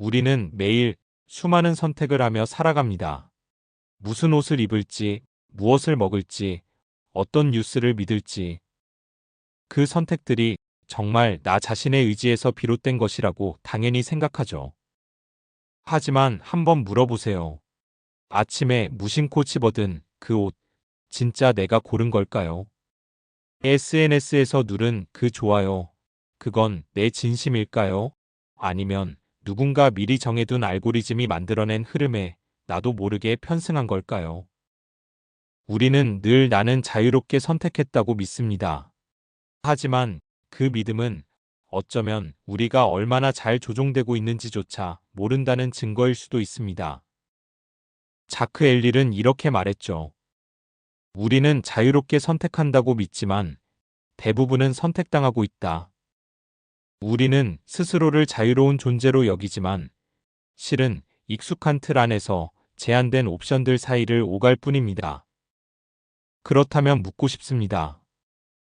우리는 매일 수많은 선택을 하며 살아갑니다. 무슨 옷을 입을지, 무엇을 먹을지, 어떤 뉴스를 믿을지. 그 선택들이 정말 나 자신의 의지에서 비롯된 것이라고 당연히 생각하죠. 하지만 한번 물어보세요. 아침에 무심코 집어든 그 옷, 진짜 내가 고른 걸까요? SNS에서 누른 그 좋아요, 그건 내 진심일까요? 아니면 누군가 미리 정해둔 알고리즘이 만들어낸 흐름에 나도 모르게 편승한 걸까요? 우리는 늘 나는 자유롭게 선택했다고 믿습니다. 하지만 그 믿음은 어쩌면 우리가 얼마나 잘 조종되고 있는지조차 모른다는 증거일 수도 있습니다. 자크 엘릴은 이렇게 말했죠. 우리는 자유롭게 선택한다고 믿지만 대부분은 선택당하고 있다. 우리는 스스로를 자유로운 존재로 여기지만 실은 익숙한 틀 안에서 제한된 옵션들 사이를 오갈 뿐입니다. 그렇다면 묻고 싶습니다.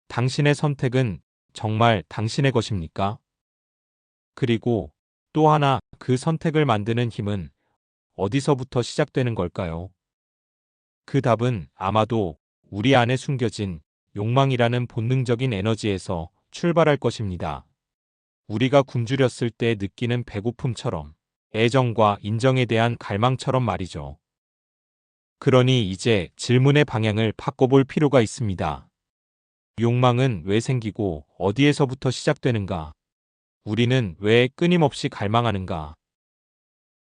당신의 선택은 정말 당신의 것입니까? 그리고 또 하나 그 선택을 만드는 힘은 어디서부터 시작되는 걸까요? 그 답은 아마도 우리 안에 숨겨진 욕망이라는 본능적인 에너지에서 출발할 것입니다. 우리가 굶주렸을 때 느끼는 배고픔처럼 애정과 인정에 대한 갈망처럼 말이죠. 그러니 이제 질문의 방향을 바꿔볼 필요가 있습니다. 욕망은 왜 생기고 어디에서부터 시작되는가? 우리는 왜 끊임없이 갈망하는가?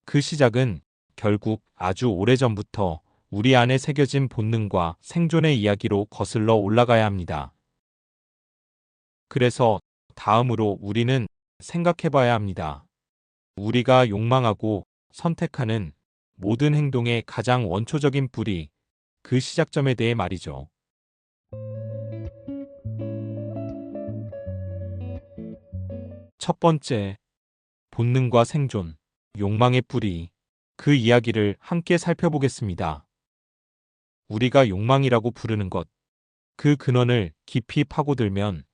그 시작은 결국 아주 오래전부터 우리 안에 새겨진 본능과 생존의 이야기로 거슬러 올라가야 합니다. 그래서 다음으로 우리는 생각해 봐야 합니다. 우리가 욕망하고 선택하는 모든 행동의 가장 원초적인 뿌리, 그 시작점에 대해 말이죠. 첫 번째, 본능과 생존, 욕망의 뿌리, 그 이야기를 함께 살펴보겠습니다. 우리가 욕망이라고 부르는 것, 그 근원을 깊이 파고들면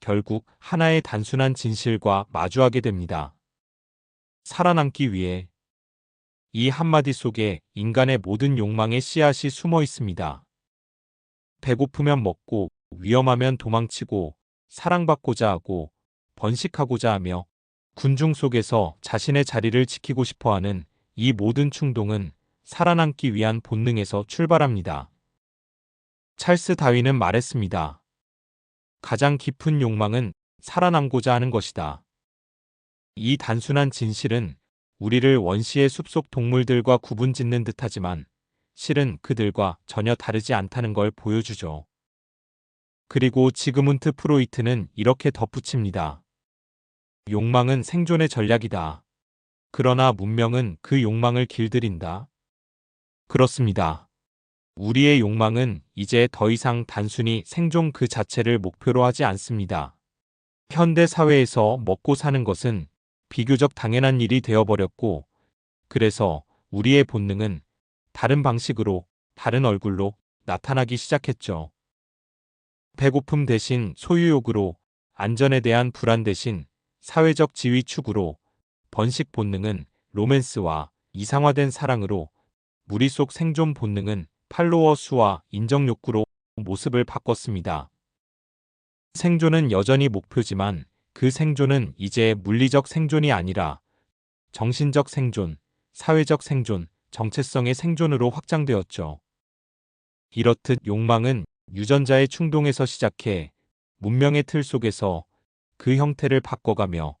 결국 하나의 단순한 진실과 마주하게 됩니다. 살아남기 위해 이 한마디 속에 인간의 모든 욕망의 씨앗이 숨어 있습니다. 배고프면 먹고, 위험하면 도망치고, 사랑받고자 하고, 번식하고자 하며, 군중 속에서 자신의 자리를 지키고 싶어 하는 이 모든 충동은 살아남기 위한 본능에서 출발합니다. 찰스 다윈은 말했습니다. 가장 깊은 욕망은 살아남고자 하는 것이다. 이 단순한 진실은 우리를 원시의 숲속 동물들과 구분 짓는 듯하지만 실은 그들과 전혀 다르지 않다는 걸 보여주죠. 그리고 지그문트 프로이트는 이렇게 덧붙입니다. 욕망은 생존의 전략이다. 그러나 문명은 그 욕망을 길들인다. 그렇습니다. 우리의 욕망은 이제 더 이상 단순히 생존 그 자체를 목표로 하지 않습니다. 현대 사회에서 먹고 사는 것은 비교적 당연한 일이 되어버렸고, 그래서 우리의 본능은 다른 방식으로, 다른 얼굴로 나타나기 시작했죠. 배고픔 대신 소유욕으로, 안전에 대한 불안 대신 사회적 지위 추구로, 번식 본능은 로맨스와 이상화된 사랑으로, 무리 속 생존 본능은 팔로워 수와 인정 욕구로 모습을 바꿨습니다. 생존은 여전히 목표지만 그 생존은 이제 물리적 생존이 아니라 정신적 생존, 사회적 생존, 정체성의 생존으로 확장되었죠. 이렇듯 욕망은 유전자의 충동에서 시작해 문명의 틀 속에서 그 형태를 바꿔가며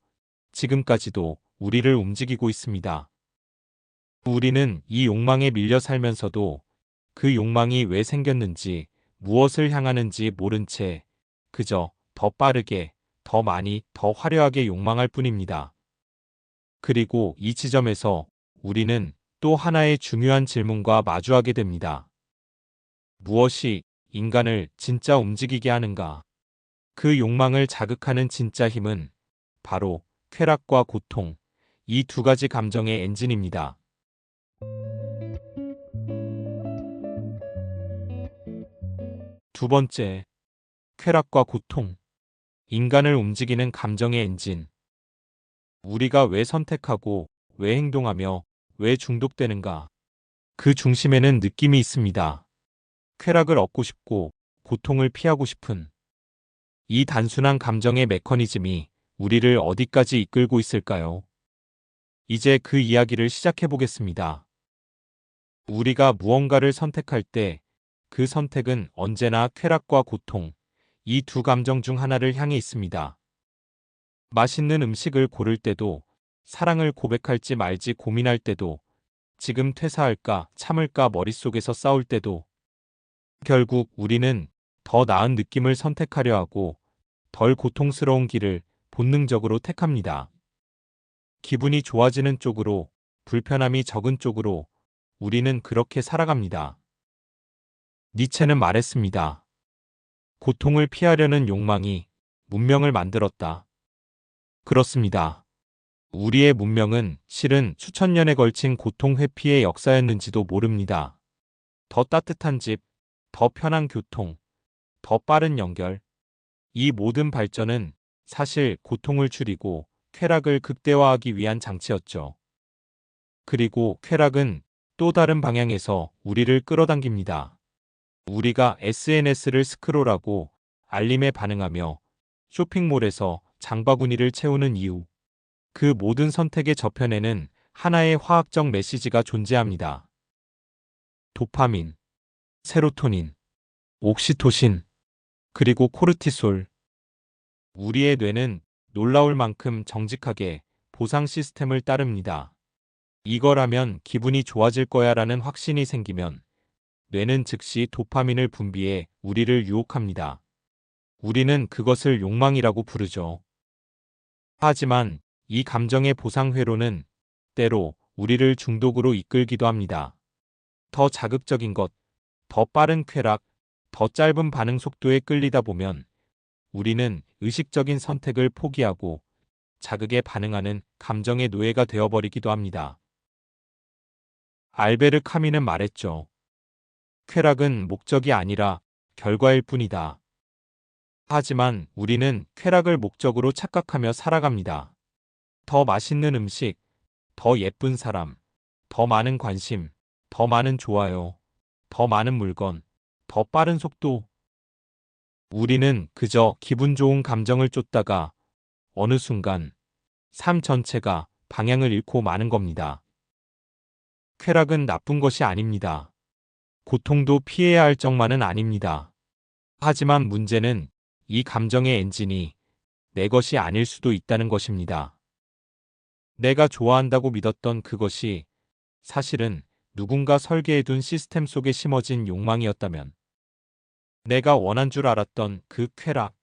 지금까지도 우리를 움직이고 있습니다. 우리는 이 욕망에 밀려 살면서도 그 욕망이 왜 생겼는지 무엇을 향하는지 모른 채 그저 더 빠르게 더 많이, 더 화려하게 욕망할 뿐입니다. 그리고 이 지점에서 우리는 또 하나의 중요한 질문과 마주하게 됩니다. 무엇이 인간을 진짜 움직이게 하는가? 그 욕망을 자극하는 진짜 힘은 바로 쾌락과 고통, 이 두 가지 감정의 엔진입니다. 두 번째, 쾌락과 고통. 인간을 움직이는 감정의 엔진. 우리가 왜 선택하고 왜 행동하며 왜 중독되는가? 그 중심에는 느낌이 있습니다. 쾌락을 얻고 싶고 고통을 피하고 싶은 이 단순한 감정의 메커니즘이 우리를 어디까지 이끌고 있을까요? 이제 그 이야기를 시작해 보겠습니다. 우리가 무언가를 선택할 때 그 선택은 언제나 쾌락과 고통, 이 두 감정 중 하나를 향해 있습니다. 맛있는 음식을 고를 때도, 사랑을 고백할지 말지 고민할 때도, 지금 퇴사할까 참을까 머릿속에서 싸울 때도, 결국 우리는 더 나은 느낌을 선택하려 하고, 덜 고통스러운 길을 본능적으로 택합니다. 기분이 좋아지는 쪽으로, 불편함이 적은 쪽으로, 우리는 그렇게 살아갑니다. 니체는 말했습니다. 고통을 피하려는 욕망이 문명을 만들었다. 그렇습니다. 우리의 문명은 실은 수천 년에 걸친 고통 회피의 역사였는지도 모릅니다. 더 따뜻한 집, 더 편한 교통, 더 빠른 연결. 이 모든 발전은 사실 고통을 줄이고 쾌락을 극대화하기 위한 장치였죠. 그리고 쾌락은 또 다른 방향에서 우리를 끌어당깁니다. 우리가 SNS를 스크롤하고 알림에 반응하며 쇼핑몰에서 장바구니를 채우는 이유. 그 모든 선택의 저편에는 하나의 화학적 메시지가 존재합니다. 도파민, 세로토닌, 옥시토신, 그리고 코르티솔. 우리의 뇌는 놀라울 만큼 정직하게 보상 시스템을 따릅니다. 이걸 하면 기분이 좋아질 거야 라는 확신이 생기면 뇌는 즉시 도파민을 분비해 우리를 유혹합니다. 우리는 그것을 욕망이라고 부르죠. 하지만 이 감정의 보상 회로는 때로 우리를 중독으로 이끌기도 합니다. 더 자극적인 것, 더 빠른 쾌락, 더 짧은 반응 속도에 끌리다 보면 우리는 의식적인 선택을 포기하고 자극에 반응하는 감정의 노예가 되어버리기도 합니다. 알베르 카미는 말했죠. 쾌락은 목적이 아니라 결과일 뿐이다. 하지만 우리는 쾌락을 목적으로 착각하며 살아갑니다. 더 맛있는 음식, 더 예쁜 사람, 더 많은 관심, 더 많은 좋아요, 더 많은 물건, 더 빠른 속도. 우리는 그저 기분 좋은 감정을 쫓다가 어느 순간 삶 전체가 방향을 잃고 마는 겁니다. 쾌락은 나쁜 것이 아닙니다. 고통도 피해야 할 정만은 아닙니다. 하지만 문제는 이 감정의 엔진이 내 것이 아닐 수도 있다는 것입니다. 내가 좋아한다고 믿었던 그것이 사실은 누군가 설계해둔 시스템 속에 심어진 욕망이었다면 내가 원한 줄 알았던 그 쾌락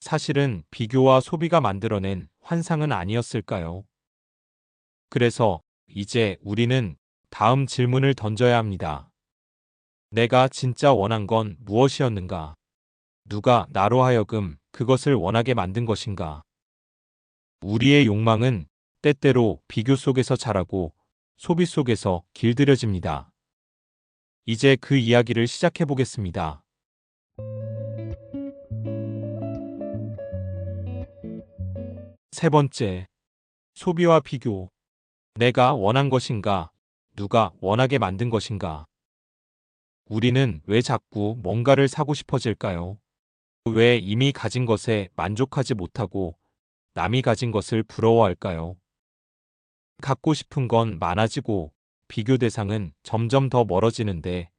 사실은 비교와 소비가 만들어낸 환상은 아니었을까요? 그래서 이제 우리는 다음 질문을 던져야 합니다. 내가 진짜 원한 건 무엇이었는가? 누가 나로 하여금 그것을 원하게 만든 것인가? 우리의 욕망은 때때로 비교 속에서 자라고 소비 속에서 길들여집니다. 이제 그 이야기를 시작해 보겠습니다. 세 번째, 소비와 비교. 내가 원한 것인가? 누가 원하게 만든 것인가? 우리는 왜 자꾸 뭔가를 사고 싶어질까요? 왜 이미 가진 것에 만족하지 못하고 남이 가진 것을 부러워할까요? 갖고 싶은 건 많아지고 비교 대상은 점점 더 멀어지는데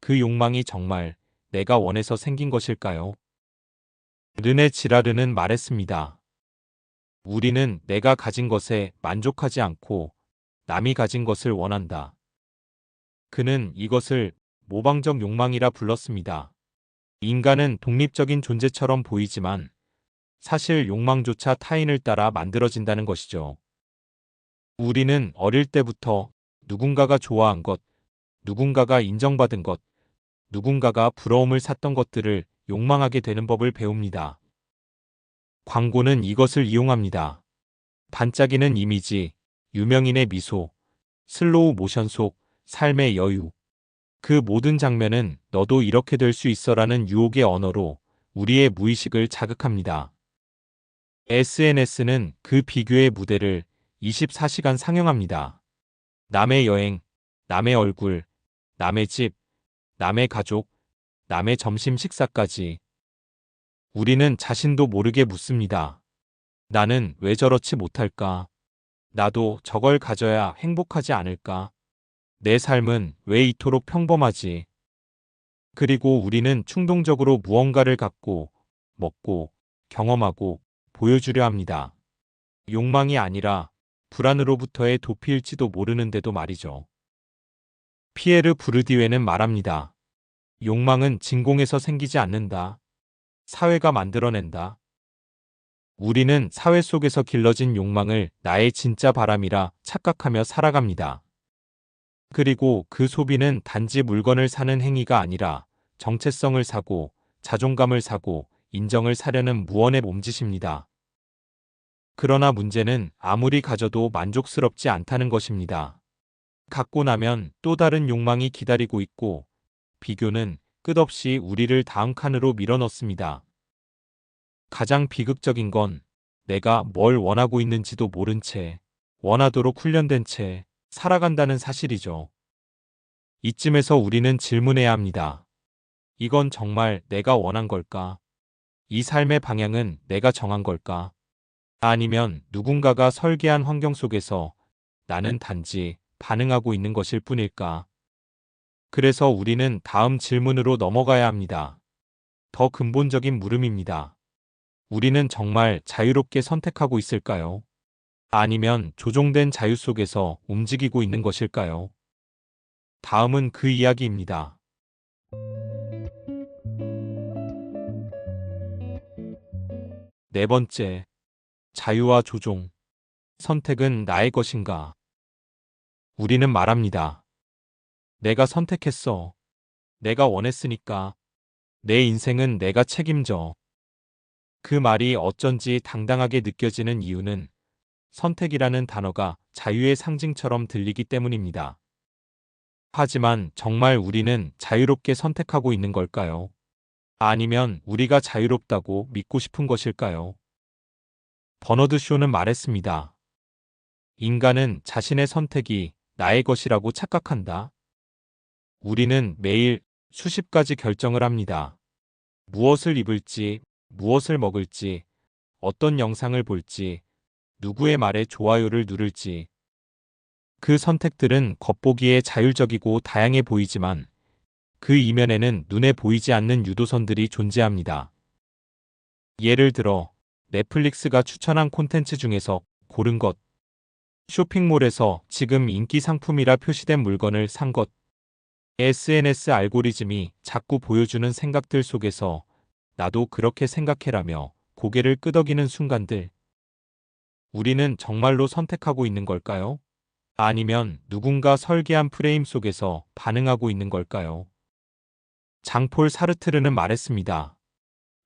그 욕망이 정말 내가 원해서 생긴 것일까요? 르네 지라르는 말했습니다. 우리는 내가 가진 것에 만족하지 않고 남이 가진 것을 원한다. 그는 이것을 모방적 욕망이라 불렀습니다. 인간은 독립적인 존재처럼 보이지만 사실 욕망조차 타인을 따라 만들어진다는 것이죠. 우리는 어릴 때부터 누군가가 좋아한 것, 누군가가 인정받은 것, 누군가가 부러움을 샀던 것들을 욕망하게 되는 법을 배웁니다. 광고는 이것을 이용합니다. 반짝이는 이미지, 유명인의 미소, 슬로우 모션 속 삶의 여유, 그 모든 장면은 너도 이렇게 될 수 있어라는 유혹의 언어로 우리의 무의식을 자극합니다. SNS는 그 비교의 무대를 24시간 상영합니다. 남의 여행, 남의 얼굴, 남의 집, 남의 가족, 남의 점심 식사까지. 우리는 자신도 모르게 묻습니다. 나는 왜 저렇지 못할까? 나도 저걸 가져야 행복하지 않을까? 내 삶은 왜 이토록 평범하지? 그리고 우리는 충동적으로 무언가를 갖고, 먹고, 경험하고, 보여주려 합니다. 욕망이 아니라 불안으로부터의 도피일지도 모르는데도 말이죠. 피에르 부르디웨는 말합니다. 욕망은 진공에서 생기지 않는다. 사회가 만들어낸다. 우리는 사회 속에서 길러진 욕망을 나의 진짜 바람이라 착각하며 살아갑니다. 그리고 그 소비는 단지 물건을 사는 행위가 아니라 정체성을 사고 자존감을 사고 인정을 사려는 무언의 몸짓입니다. 그러나 문제는 아무리 가져도 만족스럽지 않다는 것입니다. 갖고 나면 또 다른 욕망이 기다리고 있고 비교는 끝없이 우리를 다음 칸으로 밀어넣습니다. 가장 비극적인 건 내가 뭘 원하고 있는지도 모른 채 원하도록 훈련된 채 살아간다는 사실이죠. 이쯤에서 우리는 질문해야 합니다. 이건 정말 내가 원한 걸까? 이 삶의 방향은 내가 정한 걸까? 아니면 누군가가 설계한 환경 속에서 나는 단지 반응하고 있는 것일 뿐일까? 그래서 우리는 다음 질문으로 넘어가야 합니다. 더 근본적인 물음입니다. 우리는 정말 자유롭게 선택하고 있을까요? 아니면 조종된 자유 속에서 움직이고 있는 것일까요? 다음은 그 이야기입니다. 네 번째, 자유와 조종. 선택은 나의 것인가? 우리는 말합니다. 내가 선택했어. 내가 원했으니까. 내 인생은 내가 책임져. 그 말이 어쩐지 당당하게 느껴지는 이유는 선택이라는 단어가 자유의 상징처럼 들리기 때문입니다. 하지만 정말 우리는 자유롭게 선택하고 있는 걸까요? 아니면 우리가 자유롭다고 믿고 싶은 것일까요? 버너드 쇼는 말했습니다. 인간은 자신의 선택이 나의 것이라고 착각한다. 우리는 매일 수십 가지 결정을 합니다. 무엇을 입을지, 무엇을 먹을지, 어떤 영상을 볼지, 누구의 말에 좋아요를 누를지. 그 선택들은 겉보기에 자율적이고 다양해 보이지만 그 이면에는 눈에 보이지 않는 유도선들이 존재합니다. 예를 들어 넷플릭스가 추천한 콘텐츠 중에서 고른 것, 쇼핑몰에서 지금 인기 상품이라 표시된 물건을 산 것, SNS 알고리즘이 자꾸 보여주는 생각들 속에서 나도 그렇게 생각해라며 고개를 끄덕이는 순간들. 우리는 정말로 선택하고 있는 걸까요? 아니면 누군가 설계한 프레임 속에서 반응하고 있는 걸까요? 장폴 사르트르는 말했습니다.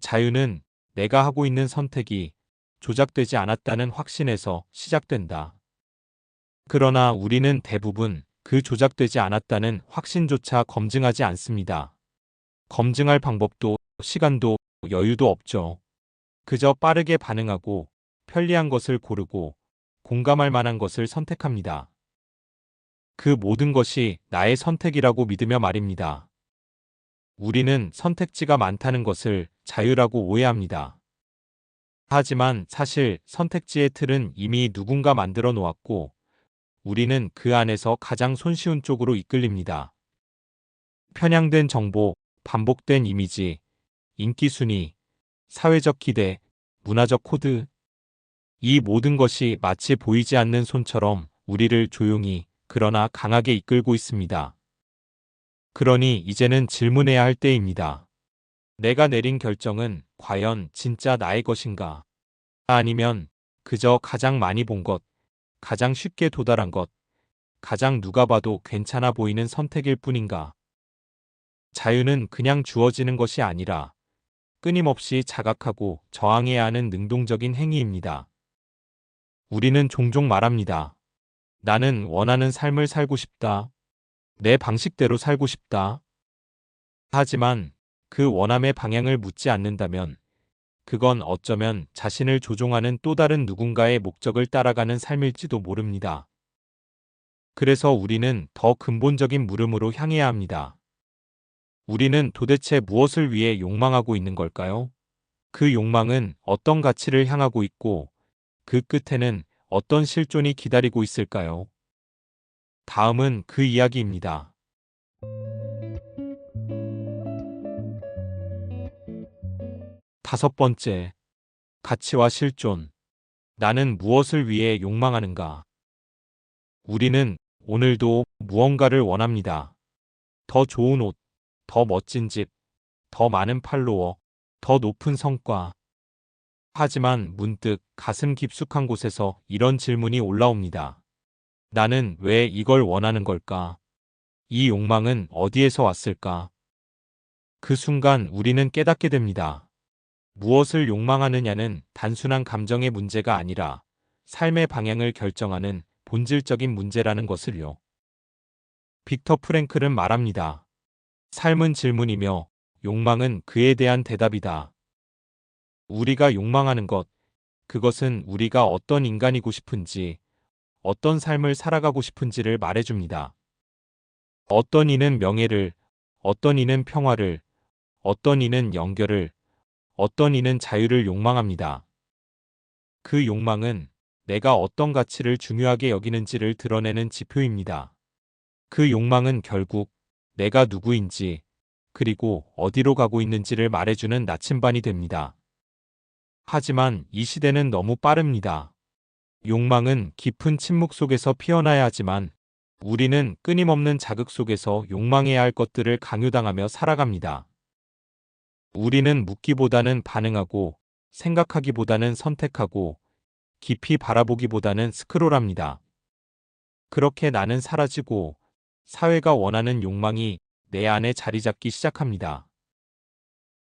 자유는 내가 하고 있는 선택이 조작되지 않았다는 확신에서 시작된다. 그러나 우리는 대부분 그 조작되지 않았다는 확신조차 검증하지 않습니다. 검증할 방법도 시간도 여유도 없죠. 그저 빠르게 반응하고 편리한 것을 고르고 공감할 만한 것을 선택합니다. 그 모든 것이 나의 선택이라고 믿으며 말입니다. 우리는 선택지가 많다는 것을 자유라고 오해합니다. 하지만 사실 선택지의 틀은 이미 누군가 만들어 놓았고 우리는 그 안에서 가장 손쉬운 쪽으로 이끌립니다. 편향된 정보, 반복된 이미지, 인기 순위, 사회적 기대, 문화적 코드. 이 모든 것이 마치 보이지 않는 손처럼 우리를 조용히 그러나 강하게 이끌고 있습니다. 그러니 이제는 질문해야 할 때입니다. 내가 내린 결정은 과연 진짜 나의 것인가? 아니면 그저 가장 많이 본 것, 가장 쉽게 도달한 것, 가장 누가 봐도 괜찮아 보이는 선택일 뿐인가? 자유는 그냥 주어지는 것이 아니라 끊임없이 자각하고 저항해야 하는 능동적인 행위입니다. 우리는 종종 말합니다. 나는 원하는 삶을 살고 싶다. 내 방식대로 살고 싶다. 하지만 그 원함의 방향을 묻지 않는다면 그건 어쩌면 자신을 조종하는 또 다른 누군가의 목적을 따라가는 삶일지도 모릅니다. 그래서 우리는 더 근본적인 물음으로 향해야 합니다. 우리는 도대체 무엇을 위해 욕망하고 있는 걸까요? 그 욕망은 어떤 가치를 향하고 있고 그 끝에는 어떤 실존이 기다리고 있을까요? 다음은 그 이야기입니다. 다섯 번째, 가치와 실존. 나는 무엇을 위해 욕망하는가? 우리는 오늘도 무언가를 원합니다. 더 좋은 옷, 더 멋진 집, 더 많은 팔로워, 더 높은 성과. 하지만 문득 가슴 깊숙한 곳에서 이런 질문이 올라옵니다. 나는 왜 이걸 원하는 걸까? 이 욕망은 어디에서 왔을까? 그 순간 우리는 깨닫게 됩니다. 무엇을 욕망하느냐는 단순한 감정의 문제가 아니라 삶의 방향을 결정하는 본질적인 문제라는 것을요. 빅터 프랭클은 말합니다. 삶은 질문이며 욕망은 그에 대한 대답이다. 우리가 욕망하는 것, 그것은 우리가 어떤 인간이고 싶은지, 어떤 삶을 살아가고 싶은지를 말해줍니다. 어떤 이는 명예를, 어떤 이는 평화를, 어떤 이는 연결을, 어떤 이는 자유를 욕망합니다. 그 욕망은 내가 어떤 가치를 중요하게 여기는지를 드러내는 지표입니다. 그 욕망은 결국 내가 누구인지, 그리고 어디로 가고 있는지를 말해주는 나침반이 됩니다. 하지만 이 시대는 너무 빠릅니다. 욕망은 깊은 침묵 속에서 피어나야 하지만 우리는 끊임없는 자극 속에서 욕망해야 할 것들을 강요당하며 살아갑니다. 우리는 묻기보다는 반응하고 생각하기보다는 선택하고 깊이 바라보기보다는 스크롤합니다. 그렇게 나는 사라지고 사회가 원하는 욕망이 내 안에 자리 잡기 시작합니다.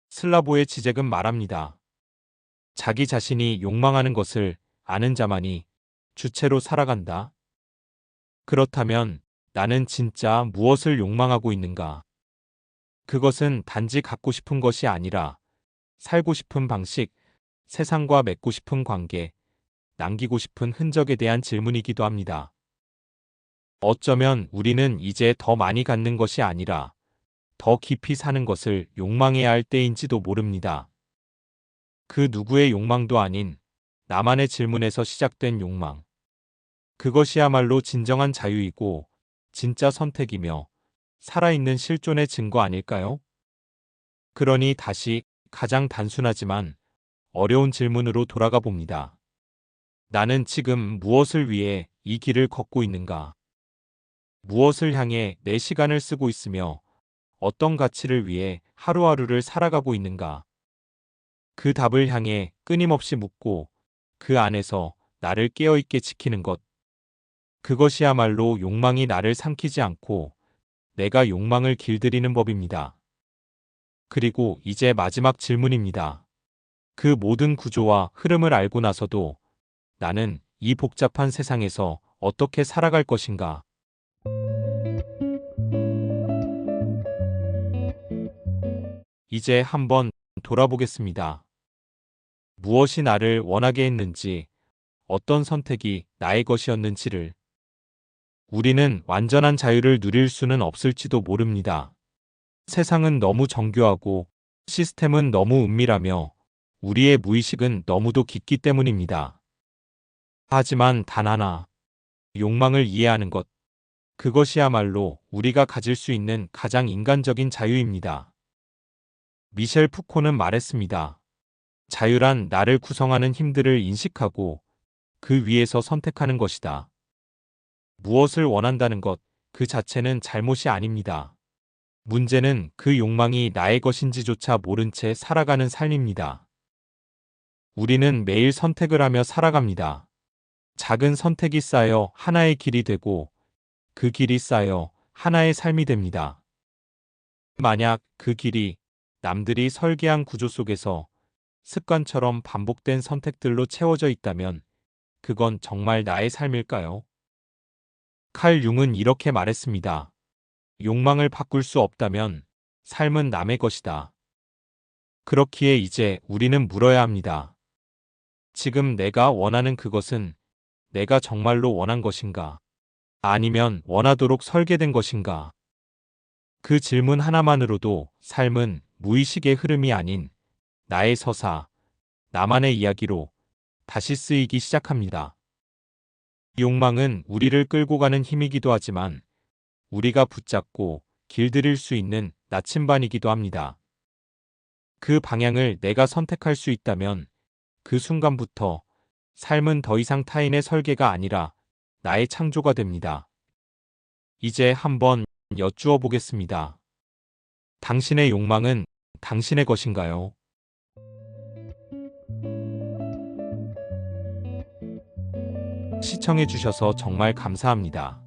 슬라보의 지적은 말합니다. 자기 자신이 욕망하는 것을 아는 자만이 주체로 살아간다. 그렇다면 나는 진짜 무엇을 욕망하고 있는가? 그것은 단지 갖고 싶은 것이 아니라 살고 싶은 방식, 세상과 맺고 싶은 관계, 남기고 싶은 흔적에 대한 질문이기도 합니다. 어쩌면 우리는 이제 더 많이 갖는 것이 아니라 더 깊이 사는 것을 욕망해야 할 때인지도 모릅니다. 그 누구의 욕망도 아닌 나만의 질문에서 시작된 욕망. 그것이야말로 진정한 자유이고 진짜 선택이며 살아있는 실존의 증거 아닐까요? 그러니 다시 가장 단순하지만 어려운 질문으로 돌아가 봅니다. 나는 지금 무엇을 위해 이 길을 걷고 있는가? 무엇을 향해 내 시간을 쓰고 있으며 어떤 가치를 위해 하루하루를 살아가고 있는가? 그 답을 향해 끊임없이 묻고 그 안에서 나를 깨어있게 지키는 것. 그것이야말로 욕망이 나를 삼키지 않고 내가 욕망을 길들이는 법입니다. 그리고 이제 마지막 질문입니다. 그 모든 구조와 흐름을 알고 나서도 나는 이 복잡한 세상에서 어떻게 살아갈 것인가? 이제 한번 돌아보겠습니다. 무엇이 나를 원하게 했는지, 어떤 선택이 나의 것이었는지를 우리는 완전한 자유를 누릴 수는 없을지도 모릅니다. 세상은 너무 정교하고 시스템은 너무 은밀하며 우리의 무의식은 너무도 깊기 때문입니다. 하지만 단 하나, 욕망을 이해하는 것, 그것이야말로 우리가 가질 수 있는 가장 인간적인 자유입니다. 미셸 푸코는 말했습니다. 자유란 나를 구성하는 힘들을 인식하고 그 위에서 선택하는 것이다. 무엇을 원한다는 것, 그 자체는 잘못이 아닙니다. 문제는 그 욕망이 나의 것인지조차 모른 채 살아가는 삶입니다. 우리는 매일 선택을 하며 살아갑니다. 작은 선택이 쌓여 하나의 길이 되고 그 길이 쌓여 하나의 삶이 됩니다. 만약 그 길이 남들이 설계한 구조 속에서 습관처럼 반복된 선택들로 채워져 있다면 그건 정말 나의 삶일까요? 칼 융은 이렇게 말했습니다. 욕망을 바꿀 수 없다면 삶은 남의 것이다. 그렇기에 이제 우리는 물어야 합니다. 지금 내가 원하는 그것은 내가 정말로 원한 것인가? 아니면 원하도록 설계된 것인가? 그 질문 하나만으로도 삶은 무의식의 흐름이 아닌 나의 서사, 나만의 이야기로 다시 쓰이기 시작합니다. 욕망은 우리를 끌고 가는 힘이기도 하지만 우리가 붙잡고 길들일 수 있는 나침반이기도 합니다. 그 방향을 내가 선택할 수 있다면 그 순간부터 삶은 더 이상 타인의 설계가 아니라 나의 창조가 됩니다. 이제 한번 여쭈어 보겠습니다. 당신의 욕망은 당신의 것인가요? 시청해주셔서 정말 감사합니다.